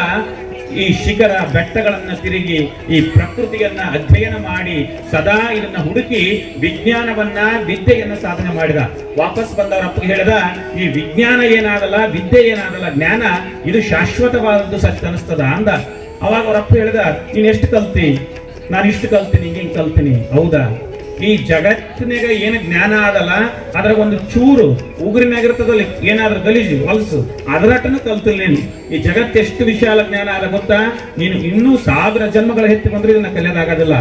ಈ ಶಿಖರ ಬೆಟ್ಟಗಳನ್ನ ತಿರುಗಿ, ಈ ಪ್ರಕೃತಿಯನ್ನ ಅಧ್ಯಯನ ಮಾಡಿ, ಸದಾ ಇದನ್ನ ಹುಡುಕಿ ವಿಜ್ಞಾನವನ್ನ, ವಿದ್ಯೆಯನ್ನ ಸಾಧನೆ ಮಾಡಿದ. ವಾಪಸ್ ಬಂದವರ ಅಪ್ಪ ಹೇಳಿದ, ಈ ವಿಜ್ಞಾನ ಏನಾಗಲ್ಲ, ವಿದ್ಯೆ ಏನಾಗಲ್ಲ, ಜ್ಞಾನ ಇದು ಶಾಶ್ವತವಾದದ್ದು ಸತ್ಯ ಅನಿಸ್ತದ ಅಂದ. ಅವಾಗ ಅವರಪ್ಪ ಹೇಳಿದ, ನೀನ್ ಎಷ್ಟು ಕಲ್ತಿ? ನಾನು ಇಷ್ಟು ಕಲ್ತೀನಿ, ಹಿಂಗೆ ಕಲ್ತೀನಿ. ಹೌದಾ? ಈ ಜಗತ್ತಿನಾಗ ಏನು ಜ್ಞಾನ ಅದಲ್ಲ ಅದರ ಒಂದು ಚೂರು ಉಗುರಿನಾಗಿರ್ತದಲ್ಲ ಏನಾದ್ರೂ ಗಲೀಜು, ಹೊಲಸು ಅದರಟ್ಟನು ಕಲ್ತಿಲ್ಲ ನೀನು. ಈ ಜಗತ್ತು ಎಷ್ಟು ವಿಶಾಲ ಜ್ಞಾನ ಅದ ಗೊತ್ತಾ? ನೀನು ಇನ್ನೂ ಸಾವಿರ ಜನ್ಮಗಳ ಹೆತ್ತಿ ಬಂದ್ರೆ ಇದನ್ನ ಕಲಿಯೋದಾಗೋದಿಲ್ಲ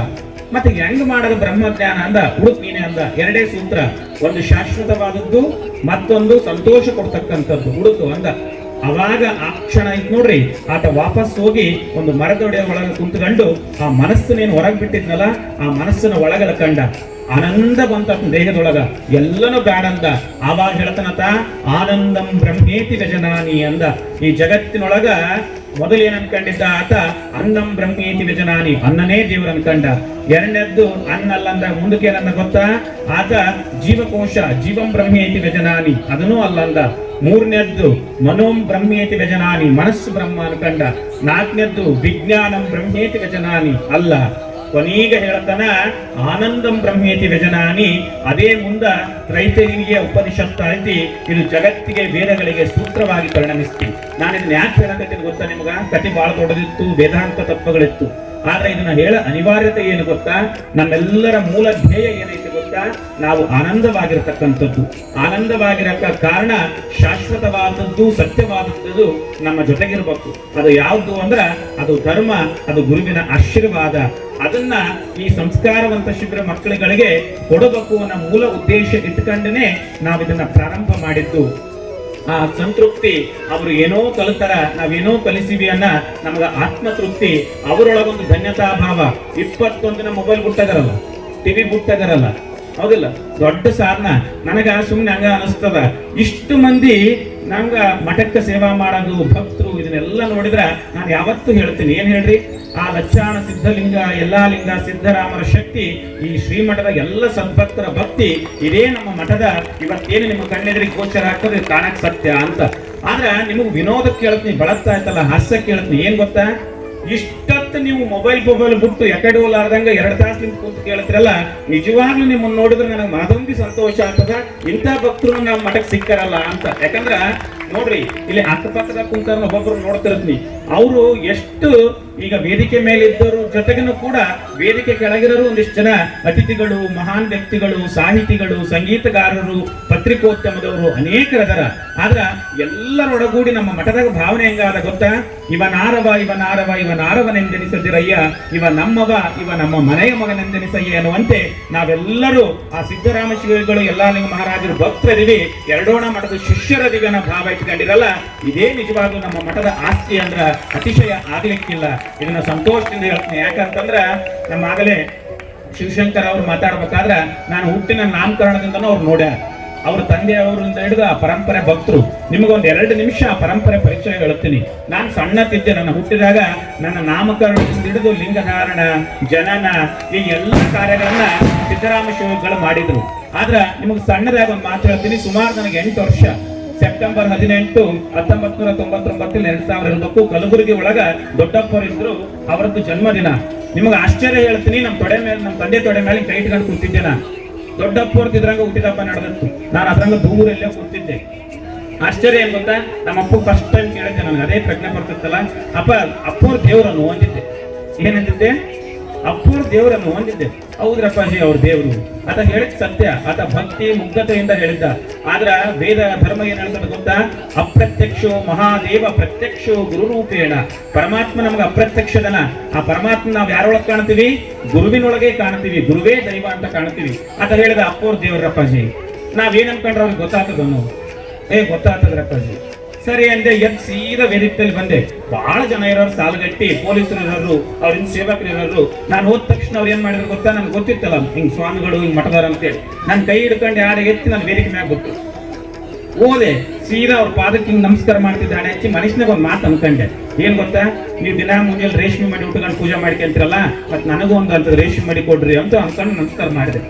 ಮತ್ತೆ ಹೆಂಗ್ ಮಾಡೋದು ಬ್ರಹ್ಮಜ್ಞಾನ ಅಂದ? ಹುಡುಕ್ ನೀನೆ ಅಂದ. ಎರಡೇ ಸೂತ್ರ. ಒಂದು ಶಾಶ್ವತವಾದದ್ದು, ಮತ್ತೊಂದು ಸಂತೋಷ ಕೊಡ್ತಕ್ಕಂಥದ್ದು. ಹುಡುಕು ಅಂದ. ಅವಾಗ ಆ ಕ್ಷಣ ಐತ್ ನೋಡ್ರಿ, ಆತ ವಾಪಸ್ ಹೋಗಿ ಒಂದು ಮರದೊಡೆಯ ಒಳಗೆ ಕುಂತ್ಕೊಂಡು ಆ ಮನಸ್ಸನ್ನೇನು ಹೊರಗೆ ಬಿಟ್ಟಿದ್ನಲ್ಲ, ಆ ಮನಸ್ಸನ್ನ ಒಳಗಲ ಕಂಡ. ಆನಂದ ಬಂತ ದೇಹದೊಳಗ. ಎಲ್ಲನೂ ಬ್ಯಾಡಂದ ಆವಾಗ ಹೇಳ್ತಾನತ, ಆನಂದಂ ಬ್ರಹ್ಮೇತಿ ಗಜನಾನಿ ಅಂದ. ಈ ಜಗತ್ತಿನೊಳಗ ಮೊದಲು ಏನ್ ಅನ್ಕೊಂಡಿದ್ದ ಆತ, ಅನ್ನಂ ಬ್ರಹ್ಮೇತಿ ವ್ಯಜನಾನಿ, ಅನ್ನನೇ ದೇವರು ಅನ್ಕಂಡ ಎರಡನೇದ್ದು, ಅನ್ನಲ್ಲಂದ ಮುಂದಕ್ಕೆ ಏನಂದ ಗೊತ್ತಾ? ಆತ, ಜೀವಕೋಶ, ಜೀವಂ ಬ್ರಹ್ಮೇತಿ ವ್ಯಜನಾನಿ, ಅದನ್ನೂ ಅಲ್ಲಂದ. ಮೂರನೇದ್ದು, ಮನೋಂ ಬ್ರಹ್ಮೇತಿ ವ್ಯಜನಾನಿ, ಮನಸ್ಸು ಬ್ರಹ್ಮ ಅನ್ಕಂಡ ನಾಲ್ಕನೇದ್ದು, ವಿಜ್ಞಾನಂ ಬ್ರಹ್ಮೇತಿ ವ್ಯಜನಾನಿ, ಅಲ್ಲ. ಕೊನೀಗ ಹೇಳ್ತಾನ, ಆನಂದಂ ಬ್ರಹ್ಮೇತಿ ವ್ಯಜನಾನಿ ಅದೇ ಮುಂದ ರೈತರಿಗೆ ಉಪನಿಷತ್ ಐತಿ ಇದು ಜಗತ್ತಿಗೆ ವೇದಗಳಿಗೆ ಸೂತ್ರವಾಗಿ ಪರಿಣಮಿಸ್ತಿ ನಾನು ಇದನ್ನ ಯಾಕೆ ಹೇಳಕತ್ತೀನಿ ಗೊತ್ತಾ ನಿಮಗ? ಕತಿ ಬಹಳ ದೊಡ್ಡದಿತ್ತು, ವೇದಾಂತ ತತ್ವಗಳಿತ್ತು. ಆದ್ರೆ ಇದನ್ನ ಹೇಳ ಅನಿವಾರ್ಯತೆ ಏನು ಗೊತ್ತಾ? ನಮ್ಮೆಲ್ಲರ ಮೂಲ ಧ್ಯೇಯ ಏನೈತೆ ಗೊತ್ತಾ? ನಾವು ಆನಂದವಾಗಿರತಕ್ಕಂಥದ್ದು. ಆನಂದವಾಗಿರಕ್ಕ ಕಾರಣ ಶಾಶ್ವತವಾದದ್ದು, ಸತ್ಯವಾದದ್ದು ನಮ್ಮ ಜೊತೆಗಿರ್ಬೇಕು. ಅದು ಯಾವುದು ಅಂದ್ರ ಅದು ಧರ್ಮ, ಅದು ಗುರುವಿನ ಆಶೀರ್ವಾದ. ಅದನ್ನ ಈ ಸಂಸ್ಕಾರವಂತ ಶಿಬಿರ ಮಕ್ಕಳುಗಳಿಗೆ ಕೊಡಬೇಕು ಅನ್ನೋ ಮೂಲ ಉದ್ದೇಶ ಇಟ್ಕೊಂಡೇ ನಾವಿದನ್ನ ಪ್ರಾರಂಭ ಮಾಡಿದ್ದು. ಆ ಸಂತೃಪ್ತಿ ಅವರು ಏನೋ ಕಲಿತಾರ ನಾವೇನೋ ಕಲಿಸಿವಿ ಅನ್ನ ನಮಗ ಆತ್ಮತೃಪ್ತಿ, ಅವರೊಳಗೊಂದು ಧನ್ಯತಾ ಭಾವ. ಇಪ್ಪತ್ತೊಂದಿನ ದಿನ ಮೊಬೈಲ್ ಬಿಟ್ಟದರಲ್ಲ ಟಿವಿ ಬಿಟ್ಟದರಲ್ಲ ಹೌದಿಲ್ಲ? ದೊಡ್ಡ ಸಾಧನ ನನಗ ಸುಮ್ಮನೆ ಹಂಗ ಅನಿಸ್ತದ. ಇಷ್ಟು ಮಂದಿ ನಂಗ ಮಠಕ್ಕೆ ಸೇವಾ ಮಾಡೋದು, ಭಕ್ತರು ಇದನ್ನೆಲ್ಲ ನೋಡಿದ್ರ ನಾನು ಯಾವತ್ತೂ ಹೇಳ್ತೀನಿ. ಏನ್ ಹೇಳ್ರಿ? ಆ ಲಕ್ಷಾಣ ಸಿದ್ಧಲಿಂಗ, ಎಲ್ಲಾ ಲಿಂಗ, ಸಿದ್ಧರಾಮರ ಶಕ್ತಿ, ಈ ಶ್ರೀಮಠದ ಎಲ್ಲ ಸದ್ಭಕ್ತರ ಭಕ್ತಿ ಇದೇ ನಮ್ಮ ಮಠದ. ಇವತ್ತೇನು ನಿಮ್ಮ ಕಣ್ಣೆದುರಿಗೆ ಗೋಚರ ಆಗ್ತದೆ ಕಾಣಕ್ ಸತ್ಯ ಅಂತ. ಆದ್ರ ನಿಮಗ್ ವಿನೋದ ಕೇಳ್ತೀನಿ, ಬಳಸ್ತಾ ಇತ್ತಲ್ಲ ಹಾಸ್ಯ ಕೇಳ್ತೀನಿ, ಏನ್ ಗೊತ್ತಾ? ಇಷ್ಟೊತ್ತು ನೀವು ಮೊಬೈಲ್ ಮೊಬೈಲ್ ಬಿಟ್ಟು ಎಕಡೆ ಹೋಲಾರ್ದಂಗ ಎರಡು ತಾಸು ನಿಂತು ಕೂತು ಕೇಳ್ತಿರಲ್ಲ, ನಿಜವಾಗ್ಲೂ ನಿಮ್ಮನ್ನ ನೋಡಿದ್ರೆ ನನಗೆ ಮನದೊಂದಿ ಸಂತೋಷ ಆಗ್ತದ, ಇಂಥ ಭಕ್ತರು ನಮ್ಮ ಮಠಕ್ಕೆ ಸಿಕ್ಕಾರಲ್ಲ ಅಂತ. ಯಾಕಂದ್ರ ನೋಡ್ರಿ, ಇಲ್ಲಿ ಅಕ್ಕಪಕ್ಕದ ಕುಂತಾರ ಒಬ್ಬೊಬ್ರು ನೋಡ್ತಿರ್ತೀನಿ. ಅವರು ಎಷ್ಟು ಈಗ ವೇದಿಕೆ ಮೇಲೆ ಇದ್ದವರು ಜೊತೆಗೂ ಕೂಡ ವೇದಿಕೆ ಕೆಳಗಿರೋರು ಒಂದಿಷ್ಟು ಜನ ಅತಿಥಿಗಳು, ಮಹಾನ್ ವ್ಯಕ್ತಿಗಳು, ಸಾಹಿತಿಗಳು, ಸಂಗೀತಗಾರರು, ಪತ್ರಿಕೋದ್ಯಮದವರು ಅನೇಕರದರ. ಆದ್ರ ಎಲ್ಲರೊಡಗೂಡಿ ನಮ್ಮ ಮಠದಾಗ ಭಾವನೆ ಹೆಂಗಾದ ಗೊತ್ತಾ? ಇವ ನಾರವ ಇವ ನಾರವ, ಇವ ನಾರವನೆಂದೆನಿಸದಿರಯ್ಯ, ಇವ ನಮ್ಮವ, ಇವ ನಮ್ಮ ಮನೆಯ ಮಗನೆಂದೆನಿಸಯ್ಯ ಎನ್ನುವಂತೆ ನಾವೆಲ್ಲರೂ ಆ ಸಿದ್ದರಾಮ ಶಿವಗಳು ಎಲ್ಲಾ ಮಹಾರಾಜರು ಭಕ್ತರಿವಿ ಎರಡೋಣ ಮಠದ ಶಿಷ್ಯರದಿವಿ ದಿವ್ಯನ ಭಾವ ಇಟ್ಕೊಂಡಿರಲ್ಲ ಇದೇ ನಿಜವಾಗ್ಲೂ ನಮ್ಮ ಮಠದ ಆಸ್ತಿ ಅಂದ್ರ ಅತಿಶಯ ಆಗ್ಲಿಕ್ಕಿಲ್ಲ. ಇದನ್ನ ಸಂತೋಷದಿಂದ ಹೇಳ್ತೀನಿ. ಯಾಕಂತಂದ್ರ ನಮ್ಮ ಆಗಲೇ ಶಿವಶಂಕರ್ ಅವ್ರು ಮಾತಾಡ್ಬೇಕಾದ್ರೆ, ನಾನು ಹುಟ್ಟಿನ ನಾಮಕರಣದಿಂದನೂ ಅವ್ರು ನೋಡ್ಯಾರ ಅವ್ರ ತಂದೆಯವರಿಂದ ಹಿಡಿದು ಆ ಪರಂಪರೆ ಭಕ್ತರು. ನಿಮಗೊಂದು ಎರಡು ನಿಮಿಷ ಆ ಪರಂಪರೆ ಪರಿಚಯ ಹೇಳ್ತೀನಿ. ನಾನು ಸಣ್ಣತ್ತಿದ್ದೆ ನನ್ನ ಹುಟ್ಟಿದಾಗ ನನ್ನ ನಾಮಕರಣದಿಂದ ಹಿಡಿದು ಲಿಂಗಧಾರಣ ಜನನ, ಈ ಎಲ್ಲ ಕಾರ್ಯಗಳನ್ನ ಸಿದ್ದರಾಮ ಶಿವಗಳು ಮಾಡಿದ್ರು. ಆದ್ರ, ನಿಮಗೆ ಸಣ್ಣದಾಗ ಒಂದು ಮಾತು ಹೇಳ್ತೀನಿ. ಸುಮಾರು ನನಗೆ ಎಂಟು ವರ್ಷ. ಸೆಪ್ಟೆಂಬರ್ ಹದಿನೆಂಟು ಹತ್ತೊಂಬತ್ ನೂರ ತೊಂಬತ್ತೊಂಬತ್ತಲ್ಲಿ ಎರಡ್ ಸಾವಿರ ಇರಬೇಕು ಕಲಬುರಗಿ ಒಳಗ ದೊಡ್ಡಪ್ಪರಿದ್ರು ಅವರದ್ದು ಜನ್ಮದಿನ. ನಿಮಗೆ ಆಶ್ಚರ್ಯ ಹೇಳ್ತೀನಿ ನಮ್ಮ ತೊಡೆ ಮೇಲೆ ನಮ್ಮ ತಂದೆ ತೊಡೆ ಮೇಲೆ ಕೈ ಇಟ್ಕೊಂಡು ಕೂತಿದ್ದೆ ನಾ ದೊಡ್ಡಪ್ಪವ್ರದ್ದು ಇದ್ರಂಗ ಹುಟ್ಟಿದಪ್ಪ ನಡೆದಂತು ನಾನು ಅದ್ರಂಗ ದೂರಲ್ಲೇ ಕೂತಿದ್ದೆ. ಆಶ್ಚರ್ಯ ಏನ್ ಗೊತ್ತಾ? ನಮ್ಮ ಅಪ್ಪ ಫಸ್ಟ್ ಟೈಮ್ ಕೇಳಿದ್ದೆ ನನಗೆ. ಅದೇ ಪ್ರಜ್ಞೆ ಬರ್ತಿತ್ತಲ್ಲ ಅಪ್ಪ ಅಪ್ಪವ್ರ ದೇವ್ರನ್ನು ಹೊಂದಿದ್ದೆ. ಏನಂತಿದ್ದೆ ಅಪ್ಪವ್ರ ದೇವರನ್ನು ಹೊಂದಿದ್ದೆ ಹೌದ್ರಪ್ಪಾಜಿ ಅವ್ರ ದೇವರು. ಆತ ಹೇಳಿದ ಸತ್ಯ, ಆತ ಭಕ್ತಿ ಮುಗ್ಧತೆಯಿಂದ ಹೇಳಿದ್ದ. ಆದ್ರ ವೇದ ಧರ್ಮ ಏನ್ ಹೇಳ್ತದೆ ಗೊತ್ತಾ? ಅಪ್ರತ್ಯಕ್ಷೋ ಮಹಾದೇವ ಪ್ರತ್ಯಕ್ಷೋ ಗುರುರೂಪೇಣ. ಪರಮಾತ್ಮ ನಮ್ಗೆ ಅಪ್ರತ್ಯಕ್ಷದನ ಆ ಪರಮಾತ್ಮ ನಾವ್ ಯಾರೊಳಗೆ ಕಾಣ್ತೀವಿ? ಗುರುವಿನೊಳಗೆ ಕಾಣ್ತೀವಿ. ಗುರುವೇ ದೈವ ಅಂತ ಕಾಣ್ತೀವಿ. ಆತ ಹೇಳಿದ ಅಪ್ಪವ್ರ ದೇವ್ರಪ್ಪಾಜಿ ನಾವೇನ್ ಅನ್ಕೊಂಡ್ರೆ ಅವ್ರಿಗೆ ಗೊತ್ತಾಗ್ತದನು ಏ ಗೊತ್ತಾಗ್ತದ್ರಪ್ಪಾಜಿ ಸರಿ ಅಂದೆ ಎದ್ ಸೀದಾ ವೇದಿಕೆಯಲ್ಲಿ ಬಂದೆ. ಬಹಳ ಜನ ಇರೋರು ಸಾಲುಗಟ್ಟಿ ಪೊಲೀಸರು ಇರೋರು, ಅವ್ರಿಂದ ಸೇವಕರು ಇರೋರು. ನಾನು ಹೋದ ತಕ್ಷಣ ಅವ್ರು ಏನ್ ಮಾಡಿದ್ರು ಗೊತ್ತಾ? ನನ್ಗೆ ಗೊತ್ತಿತ್ತಲ್ಲ. ಹಿಂಗ್ ಸ್ವಾಮಿಗಳು, ಹಿಂಗ್ ಮಠದಾರ ಅಂತೇಳಿ. ನನ್ನ ಕೈ ಹಿಡ್ಕೊಂಡು ಯಾರಿಗೆ ಎತ್ತಿ ನಾನು ವೇದಿಕೆ ಮ್ಯಾಗ ಗೊತ್ತು ಓದೆ ಸೀದಾ ಅವ್ರ ಪಾದಕ್ಕೆ ಹಿಂಗ್ ನಮಸ್ಕಾರ ಮಾಡ್ತಿದ್ದೆ ಹಣೆ ಹಚ್ಚಿ ಮನುಷ್ಯನಾಗ ಒಂದು ಮಾತು ಅನ್ಕೊಂಡೆ. ಏನ್ ಗೊತ್ತಾ? ನೀವು ದಿನ ಮುಂಜಾನೆ ರೇಷ್ಮೆ ಮಾಡಿ ಉಟ್ಕೊಂಡು ಪೂಜೆ ಮಾಡ್ಕೊಂತೀರಲ್ಲ, ಮತ್ತೆ ನನಗೂ ಒಂದು ರೇಷ್ಮೆ ಮಾಡಿ ಕೊಡ್ರಿ ಅಂತ ಅನ್ಕೊಂಡು ನಮಸ್ಕಾರ ಮಾಡಿದೆ.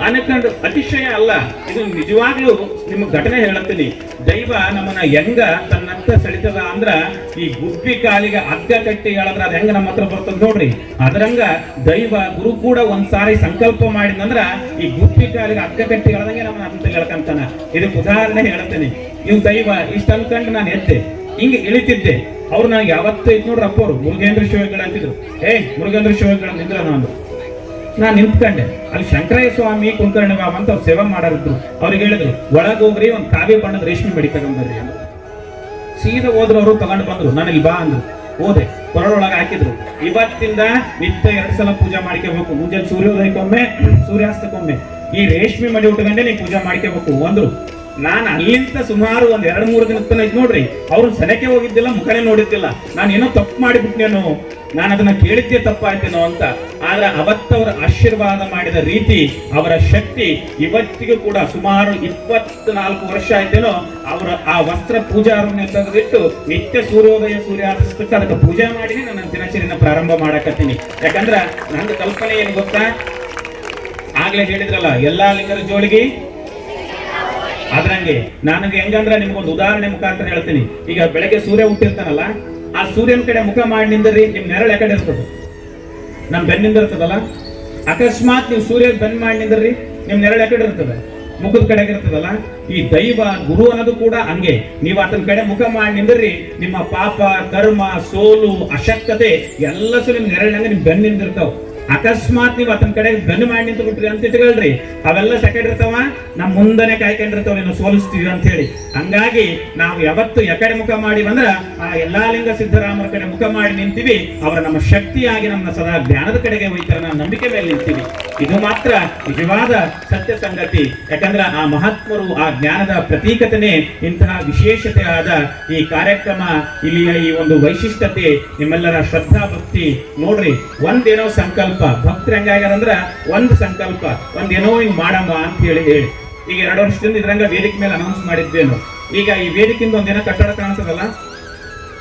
ಅನ್ಕೊಂಡು ಅತಿಶಯ ಅಲ್ಲ. ಇದು ನಿಜವಾಗ್ಲೂ ನಿಮ್ಗೆ ಘಟನೆ ಹೇಳತ್ತೀನಿ. ದೈವ ನಮ್ಮನ್ನ ಹೆಂಗ ತನ್ನಂತ ಸೆಳಿತದ ಅಂದ್ರ ಈ ಗುಬ್ಬಿ ಕಾಲಿಗೆ ಅಗ್ಗ ಕಟ್ಟಿ ಹೇಳಿದ್ರ ಅದ್ ಹೆಂಗ ನಮ್ಮ ಹತ್ರ ಬರ್ತದ ನೋಡ್ರಿ. ಅದರಂಗ ದೈವ ಗುರು ಕೂಡ ಒಂದ್ಸಾರಿ ಸಂಕಲ್ಪ ಮಾಡಿದಂದ್ರ ಈ ಗುಬ್ಬಿ ಕಾಲಿಗೆ ಅಗ್ಗ ಕಟ್ಟಿ ಹೇಳ್ದಂಗೆ ನಮ್ಮ ಅಂತ ಹೇಳ್ಕಂತಾನ. ಇದಕ್ಕೆ ಉದಾಹರಣೆ ಹೇಳ್ತೇನೆ. ಇವ್ ದೈವ ಇಷ್ಟ ಅನ್ಕೊಂಡು ನಾನು ಎದ್ದೆ. ಹಿಂಗೆ ಇಳಿತಿದ್ದೆ. ಅವ್ರು ನನಗೆ ಯಾವತ್ತೂ ಇದ್ ನೋಡ್ರಪ್ಪ ಅವರು. ಮುರುಗೇಂದ್ರ ಅಂತಿದ್ರು ಏ ಮುರುಗೇಂದ್ರ ಶಿವಗಳು ನಾನು? ನಾನ್ ನಿಂತ್ಕೊಂಡೆ. ಅಲ್ಲಿ ಶಂಕರಯ್ಯ ಸ್ವಾಮಿ ಕುಲಕರ್ಣಿ ಬಾಬು ಅಂತ ಅವ್ರು ಸೇವೆ ಮಾಡೋರಿದ್ರು. ಅವ್ರಿಗೆ ಹೇಳಿದ್ರು, ಒಳಗೋಗ್ರಿ, ಒಂದ್ ಕಾವಿ ಬಣ್ಣದ ರೇಷ್ಮೆ ಮಡಿ ತಗೊಂಡ್ಬರ್ರಿ ಅಂತ ಸೀದಾ ಹೋದ್ರು ಅವರು, ತಗೊಂಡು ಬಂದ್ರು. ನಾನು ಇಲ್ಲಿ ಬಾ ಅಂದ್ರು. ಹೋದೆ. ಕೊರಳೊಳಗೆ ಹಾಕಿದ್ರು. ಇವತ್ತಿಂದ ನಿತ್ಯ ಎರಡು ಸಲ ಪೂಜೆ ಮಾಡ್ಕೋಬೇಕು. ಮುಂಜಾನೆ ಸೂರ್ಯೋದಯಕ್ಕೊಮ್ಮೆ, ಸೂರ್ಯಾಸ್ತಕ್ಕೊಮ್ಮೆ. ಈ ರೇಷ್ಮೆ ಮಡಿ ಉಟ್ಕೊಂಡೆ ನೀವು ಪೂಜೆ ಮಾಡ್ಕೋಬೇಕು ಅಂದ್ರು. ನಾನು ಅಲ್ಲಿಂದ ಸುಮಾರು ಒಂದ್ ಎರಡು ಮೂರು ದಿನ ತನಕ ನೋಡ್ರಿ. ಅವ್ರು ಸೆಲೆಕೆ ಹೋಗಿದ್ದಿಲ್ಲ, ಮುಖನೇ ನೋಡಿದ್ದಿಲ್ಲ. ನಾನು ಏನೋ ತಪ್ಪು ಮಾಡಿಬಿಟ್ನೇನೋ? ನಾನು ಅದನ್ನ ಕೇಳಿದ್ದೆ ತಪ್ಪಾಯ್ತೇನೋ ಅಂತ. ಆದ್ರೆ ಅವತ್ತವರ ಆಶೀರ್ವಾದ ಮಾಡಿದ ರೀತಿ, ಅವರ ಶಕ್ತಿ ಇವತ್ತಿಗೂ ಕೂಡ ಸುಮಾರು ಇಪ್ಪತ್ನಾಲ್ಕು ವರ್ಷ ಆಯ್ತೇನೋ, ಅವರ ಆ ವಸ್ತ್ರ ಪೂಜಾರನ್ನು ತೆಗೆದಿಟ್ಟು ನಿತ್ಯ ಸೂರ್ಯೋದಯ ಸೂರ್ಯಾಸ್ತಕ್ಕೆ ಅದಕ್ಕೆ ಪೂಜೆ ಮಾಡಿ ನನ್ನ ದಿನಚರಿನ ಪ್ರಾರಂಭ ಮಾಡಕತ್ತೀನಿ. ಯಾಕಂದ್ರ ನಂದು ಕಲ್ಪನೆ ಏನು ಗೊತ್ತಾ? ಆಗ್ಲೇ ಹೇಳಿದ್ರಲ್ಲ, ಎಲ್ಲಾ ಲಿಂಗರ ಜೋಳಿಗೆ ಅದ್ರಂಗೆ ನನಗೆ ಹೆಂಗಂದ್ರ ನಿಮ್ಗೊಂದು ಉದಾಹರಣೆ ಮುಖಾಂತರ ಹೇಳ್ತೀನಿ. ಈಗ ಬೆಳಗ್ಗೆ ಸೂರ್ಯ ಹುಟ್ಟಿರ್ತಾನಲ್ಲ, ಆ ಸೂರ್ಯನ ಕಡೆ ಮುಖ ಮಾಡಿ ನಿಂದ್ರಿ ನಿಮ್ ನೆರಳು ಯಾಕಡೆ ಇರ್ತದೆ? ನಮ್ ಬೆನ್ನಿಂದ ಇರ್ತದಲ್ಲ? ಅಕಸ್ಮಾತ್ ನೀವು ಸೂರ್ಯ ಬೆನ್ ಮಾಡಿ ನಿಂದ್ರಿ, ನಿಮ್ ನೆರಳು ಯಾಕಡೆ ಇರ್ತದೆ ಮುಖದ ಕಡೆಗೆ ಇರ್ತದಲ್ಲ? ಈ ದೈವ, ಗುರು ಅನ್ನೋದು ಕೂಡ ಹಂಗೆ. ನೀವು ಆತನ ಕಡೆ ಮುಖ ಮಾಡಿ ನಿಂದ್ರಿ, ನಿಮ್ಮ ಪಾಪ, ಕರ್ಮ, ಸೋಲು, ಅಶಕ್ತತೆ, ಎಲ್ಲ ನಿಮ್ ನೆರಳಿನಂಗೆ ನಿಮ್ ಬೆನ್ನಿಂದ ಇರ್ತಾವ ಅಕಸ್ಮಾತ್ ನೀವು ಅತನ ಕಡೆ ಬೆನ್ನು ಮಾಡಿ ನಿಂತು ಅಂತ ಇಟ್ಕೊಳ್ರಿ ಅವೆಲ್ಲ ಸೆಕೆಂಡ್ ಇರ್ತಾವ, ನಮ್ ಮುಂದನೆ ಕಾಯ್ಕೊಂಡಿರ್ತಾವ ನೀನು ಸೋಲಿಸ್ತೀವಿ ಅಂತ ಹೇಳಿ. ಹಂಗಾಗಿ ನಾವು ಯಾವತ್ತು ಎಕಡೆ ಮುಖ ಮಾಡಿ ಬಂದ್ರ, ಆ ಎಲ್ಲಾ ಲಿಂಗ ಸಿದ್ದರಾಮರ ಕಡೆ ಮುಖ ಮಾಡಿ ನಿಂತೀವಿ. ಅವರ ನಮ್ಮ ಶಕ್ತಿಯಾಗಿ ನಮ್ಮ ಸದಾ ಜ್ಞಾನದ ಕಡೆಗೆ ಹೋಯ್ತಾರ ನಂಬಿಕೆ ಮೇಲೆ ನಿಂತೀವಿ. ಇದು ಮಾತ್ರ ನಿಜವಾದ ಸತ್ಯ ಸಂಗತಿ. ಯಾಕಂದ್ರೆ ಆ ಮಹಾತ್ಮರು ಆ ಜ್ಞಾನದ ಪ್ರತೀಕತೆ ಇಂತಹ ವಿಶೇಷತೆ ಆದ ಈ ಕಾರ್ಯಕ್ರಮ, ಇಲ್ಲಿಯ ಈ ಒಂದು ವೈಶಿಷ್ಟ್ಯತೆ, ನಿಮ್ಮೆಲ್ಲರ ಶ್ರದ್ಧಾ ಭಕ್ತಿ. ನೋಡ್ರಿ, ಒಂದೇನೋ ಸಂಕಲ್ಪ ಭಕ್ತರು ಹೆಂಗಾಗ್ಯಾರಂದ್ರ ಒಂದ್ ಸಂಕಲ್ಪ. ಒಂದೇನೋ ಹಿಂಗ್ ಮಾಡಮ್ಮ ಅಂತ ಹೇಳಿ ಹೇಳಿ. ಈಗ ಎರಡು ವರ್ಷದಿಂದ ಇದ್ರಂಗ ವೇದಿಕೆ ಮೇಲೆ ಅನೌನ್ಸ್ ಮಾಡಿದ್ದೇನು ಈಗ ಈ ವೇದಿಕೆಯಿಂದ ಒಂದೇನೋ ಕಟ್ಟಡ ಕಾಣಿಸ್ತದಲ್ಲ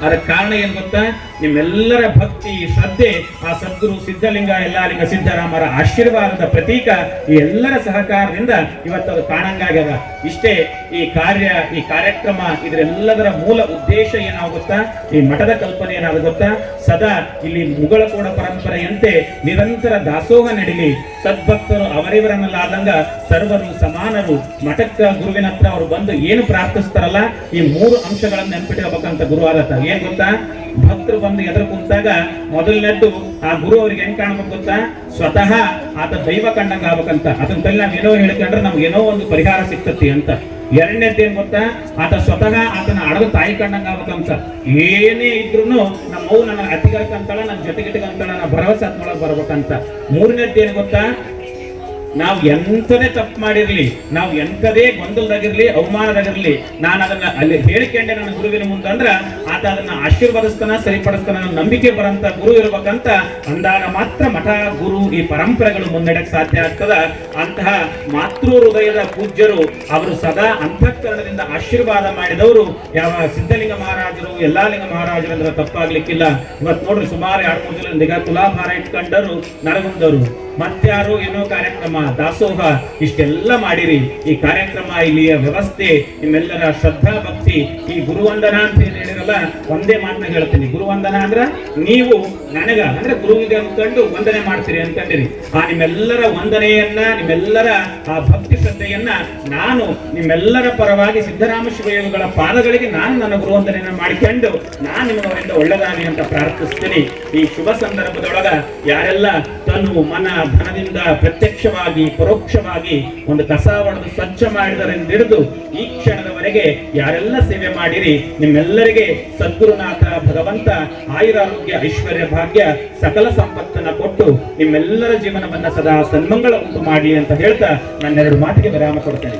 ಅದಕ್ಕೆ ಕಾರಣ ಏನ್ ಗೊತ್ತಾ? ನಿಮ್ಮೆಲ್ಲರ ಭಕ್ತಿ, ಶ್ರದ್ಧೆ, ಆ ಸದ್ಗುರು ಸಿದ್ಧಲಿಂಗ ಎಲ್ಲಾಲಿಂಗ ಸಿದ್ದರಾಮರ ಆಶೀರ್ವಾದದ ಪ್ರತೀಕ ಈ ಎಲ್ಲರ ಸಹಕಾರದಿಂದ ಇವತ್ತು ಅದು ಕಾಣಂಗಾಗ್ಯದ. ಇಷ್ಟೇ ಈ ಕಾರ್ಯ, ಈ ಕಾರ್ಯಕ್ರಮ ಇದರೆಲ್ಲದರ ಮೂಲ ಉದ್ದೇಶ ಏನಾಗುತ್ತಾ ಈ ಮಠದ ಕಲ್ಪನೆ ಏನಾಗುತ್ತಾ ಗೊತ್ತಾ? ಸದಾ ಇಲ್ಲಿ ಮುಗಳ ಕೂಡ ಪರಂಪರೆಯಂತೆ ನಿರಂತರ ದಾಸೋಹ ನಡೀಲಿ. ಸದ್ಭಕ್ತರು ಅವರಿವರನ್ನಲ್ಲಾದಂಗ ಸರ್ವರು ಸಮಾನರು. ಮಠಕ್ಕ ಗುರುವಿನ ಹತ್ರ ಅವರು ಬಂದು ಏನು ಪ್ರಾರ್ಥಿಸ್ತಾರಲ್ಲ? ಈ ಮೂರು ಅಂಶಗಳನ್ನ ನೆನಪಿಟ್ಟಿರಬೇಕಂತ ಗುರು ಆದತ್ತ ಏನ್ ಗೊತ್ತಾ? ಭಕ್ತರು ಬಂದು ಎದುರು ಕುಂತಾಗ ಮೊದಲನೇದ್ದು ಆ ಗುರು ಅವ್ರಿಗೆ ಹೆಂಗ್ ಕಾಣ್ಬೇಕು ಗೊತ್ತಾ? ಸ್ವತಃ ಆತ ದೈವ ಕಂಡಂಗ ಆಗ್ಬೇಕಂತ. ಅದನ್ನ ತಲೆ ನಾವ್ ಏನೋ ಹೇಳ್ಕೊಂಡ್ರೆ ನಮ್ಗೆ ಏನೋ ಒಂದು ಪರಿಹಾರ ಸಿಗ್ತತಿ ಅಂತ. ಎರಡನೇದ್ದು ಏನ್ ಗೊತ್ತಾ? ಆತ ಸ್ವತಃ ಆತನ ಅಡದ ತಾಯಿ ಕಂಡಂಗ ಆಗ್ಬೇಕಂತ. ಏನೇ ಇದ್ರು ನಮ್ಮ ಅವು ನನ್ನ ಅಂತಾಳ ನನ್ನ ಜೊತೆಗಿಟ್ಟಗಂತಾಳ ನನ್ನ ಭರವಸೆ ಆತ್ಮೊಳಗೆ ಬರ್ಬೇಕಂತ. ಮೂರನೇದ್ದು ಏನ್ ಗೊತ್ತಾ? ನಾವು ಎಂತದೇ ತಪ್ಪು ಮಾಡಿರ್ಲಿ, ನಾವು ಎಂತದೇ ಗೊಂದಲದಾಗಿರ್ಲಿ, ಅವಮಾನದಾಗಿರ್ಲಿ, ನಾನು ಅದನ್ನ ಅಲ್ಲಿ ಹೇಳಿಕೊಂಡೆ ನನ್ನ ಗುರುವಿನ ಮುಂದೆ ಅಂದ್ರ, ಆತ ಅದನ್ನ ಆಶೀರ್ವದಿಸ್ತಾನ, ಸರಿಪಡಿಸ್ತಾನ ನನ್ನ ನಂಬಿಕೆ ಬರಂತ ಗುರು ಇರ್ಬೇಕಂತ ಅಂದಾಗ ಮಾತ್ರ ಮಠ, ಗುರು ಈ ಪರಂಪರೆಗಳು ಮುನ್ನಡೆಯಕ್ಕೆ ಸಾಧ್ಯ ಆಗ್ತದ. ಅಂತಹ ಮಾತೃ ಹೃದಯದ ಪೂಜ್ಯರು ಅವರು ಸದಾ ಅಂತಃಕರಣದಿಂದ ಆಶೀರ್ವಾದ ಮಾಡಿದವರು. ಯಾವ ಸಿದ್ಧಲಿಂಗ ಮಹಾರಾಜರು, ಯಲ್ಲಾಲಿಂಗ ಮಹಾರಾಜರು ಅಂದ್ರೆ ತಪ್ಪಾಗ್ಲಿಕ್ಕಿಲ್ಲ. ಇವತ್ತು ನೋಡ್ರಿ ಸುಮಾರು ಎರಡು ಮೂರು ಜನ ತುಲಾಭಾರ ಇಟ್ಕೊಂಡರು ನರಗುಂದರು ಮತ್ತಾರು ಏನೋ ಕಾರ್ಯಕ್ರಮ. ದಾಸೋಹ ಇಷ್ಟೆಲ್ಲ ಮಾಡಿರಿ. ಈ ಕಾರ್ಯಕ್ರಮ ಇಲ್ಲಿಯ ವ್ಯವಸ್ಥೆ, ನಿಮ್ಮೆಲ್ಲರ ಶ್ರದ್ಧಾ ಭಕ್ತಿ, ಈ ಗುರುವಂದನ ಅಂತ ಏನ್ ಹೇಳಿರಲ್ಲ, ಒಂದೇ ಮಾತನ್ನ ಹೇಳ್ತೀನಿ. ಗುರುವಂದನ ಅಂದ್ರ ನೀವು ನನಗ, ಅಂದ್ರೆ ಗುರುವಿಗೆ ಅನ್ಕೊಂಡು ವಂದನೆ ಮಾಡ್ತೀರಿ ಅಂತಂದಿರಿ ಆ ನಿಮ್ಮೆಲ್ಲರ ವಂದನೆಯನ್ನ, ನಿಮ್ಮೆಲ್ಲರ ಆ ಭಕ್ತಿ ಶ್ರದ್ಧೆಯನ್ನ ನಾನು ನಿಮ್ಮೆಲ್ಲರ ಪರವಾಗಿ ಸಿದ್ದರಾಮ ಶಿವಯೋಗಿಗಳ ಪಾದಗಳಿಗೆ ನಾನು ನನ್ನ ಗುರುವಂದನೆಯನ್ನ ಮಾಡಿಕೊಂಡು ನಾನು ನಿಮ್ಮವರಿಂದ ಒಳ್ಳೆದಾಗಿ ಅಂತ ಪ್ರಾರ್ಥಿಸ್ತೀನಿ. ಈ ಶುಭ ಸಂದರ್ಭದೊಳಗ ಯಾರೆಲ್ಲ ತನು ಮನ ಧನದಿಂದ ಪ್ರತ್ಯಕ್ಷವಾಗಿ ಪರೋಕ್ಷವಾಗಿ ಒಂದು ಕಸಾವಣದ ಸ್ವಚ್ಛ ಮಾಡಿದರಿಂದ ಹಿಡಿದು ಈ ಕ್ಷಣದವರೆಗೆ ಯಾರೆಲ್ಲ ಸೇವೆ ಮಾಡಿರಿ, ನಿಮ್ಮೆಲ್ಲರಿಗೆ ಸದ್ಗುರುನಾಥ ಭಗವಂತ ಆಯುರಾರೋಗ್ಯ ಐಶ್ವರ್ಯ ಭಾಗ್ಯ ಸಕಲ ಸಂಪತ್ತನ್ನ ಕೊಟ್ಟು ನಿಮ್ಮೆಲ್ಲರ ಜೀವನವನ್ನ ಸದಾ ಸನ್ಮಂಗಳ ಉಂಟು ಮಾಡಿ ಅಂತ ಹೇಳ್ತಾ ನನ್ನೆರಡು ಮಾತಿಗೆ ವಿರಾಮ ಕೊಡ್ತೇನೆ.